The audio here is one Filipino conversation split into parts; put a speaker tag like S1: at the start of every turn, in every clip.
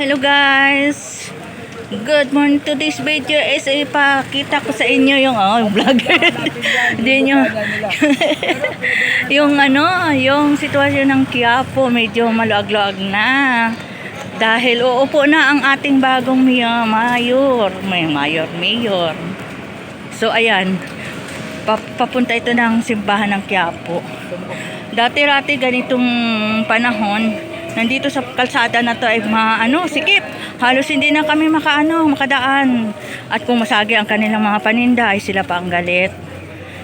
S1: Hello guys! Good morning to this video is ipakita ko sa inyo yung oh, vlogger. Hindi nyo. yung ano, yung sitwasyon ng Quiapo medyo maluag-luag na. Dahil uupo na ang ating bagong mayor, may mayor, mayor. So ayan, pa- papunta ito ng simbahan ng Quiapo. Dati-rati ganitong panahon, nandito sa kalsada na to ay mga ano, sikip. Halos hindi na kami makaano, makadaan. At kung masagi ang kanilang mga paninda ay sila pa ang galit.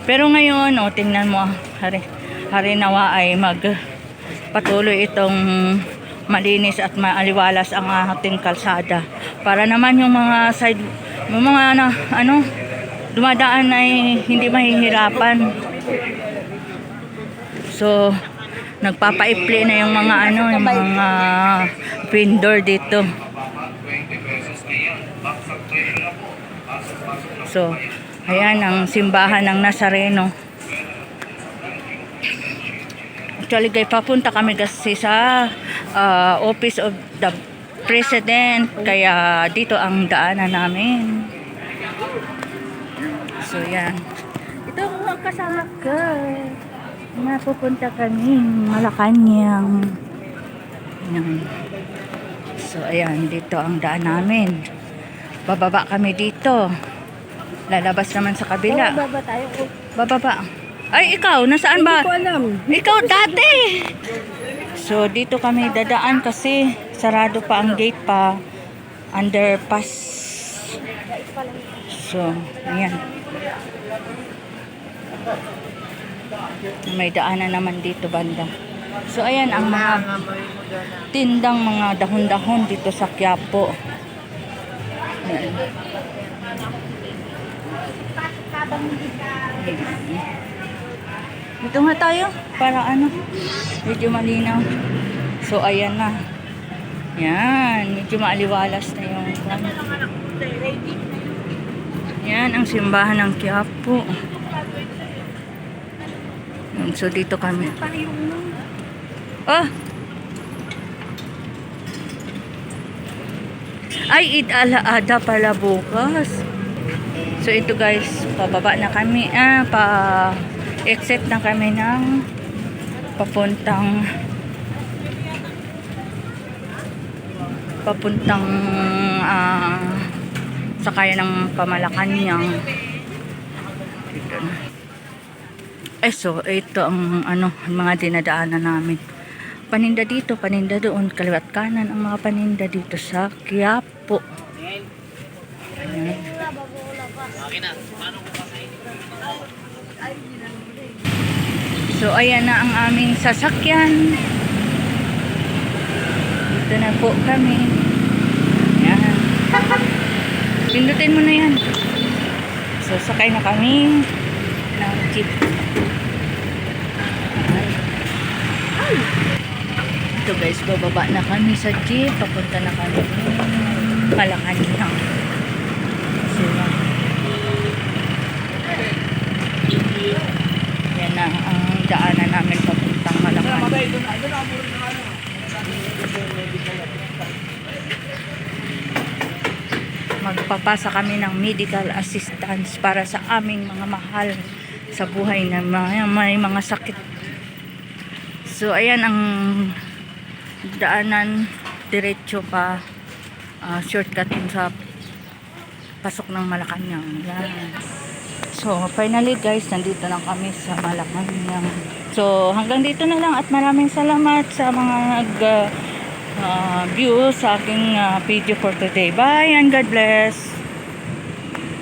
S1: Pero ngayon, oh, tingnan mo, hari, hari nawa ay mag patuloy itong malinis at maaliwalas ang ating kalsada. Para naman yung mga side, yung mga na, ano, dumadaan ay hindi mahihirapan. So, nagpapaipli na yung mga ano, yung mga vendor dito. So, ayan ang simbahan ng Nazareno. Actually, guys, papunta kami kasi sa ah, Office of the President. Kaya dito ang daanan namin. So, yan. Ito ang kasama ko. Napupunta kami Malacanang. So, ayan. Dito ang daan namin. Bababa kami dito. Lalabas naman sa kabila.
S2: Baba tayo.
S1: Bababa. Ay, ikaw, nasaan ba?
S2: Hindi ko alam.
S1: Ikaw dati. So, dito kami dadaan kasi sarado pa ang gate pa. Underpass. So, ayan. May daanan naman dito banda. So, ayan ang mga tindang mga dahon-dahon dito sa Quiapo. Dito nga tayo para ano, medyo malinaw. So ayan na. Yan, medyo maaliwalas na yung Yan ang simbahan ng Quiapo. So dito kami. Oh! Ay, Eid al-Adha pala bukas. So ito guys, pababa na kami. Ah, pa exit na kami ng papuntang papuntang ah, sakaya ng Pamalakanyang. Dito na. Eh so, ito ang ano, mga dinadaanan namin. Paninda dito, paninda doon, kaliwat kanan ang mga paninda dito sa Quiapo. So, ayan na ang aming sasakyan. Dito na po kami. Ayan. Pindutin mo na yan. So, sakay na kami ng jeep. Ito guys, bababa na kami sa jeep. Papunta na kami ng Malacanang. So, yan na ang daanan namin papuntang Malacanang. magpapasa kami ng medical assistance para sa aming mga mahal sa buhay na mga, may mga sakit. So, ayan ang daanan diretso pa ah, shortcut sa pasok ng Malacanang. Yan. So, finally guys, nandito na kami sa Malacanang. So, hanggang dito na lang at maraming salamat sa mga nag uh, view sa aking ah, video for today. Bye and God bless!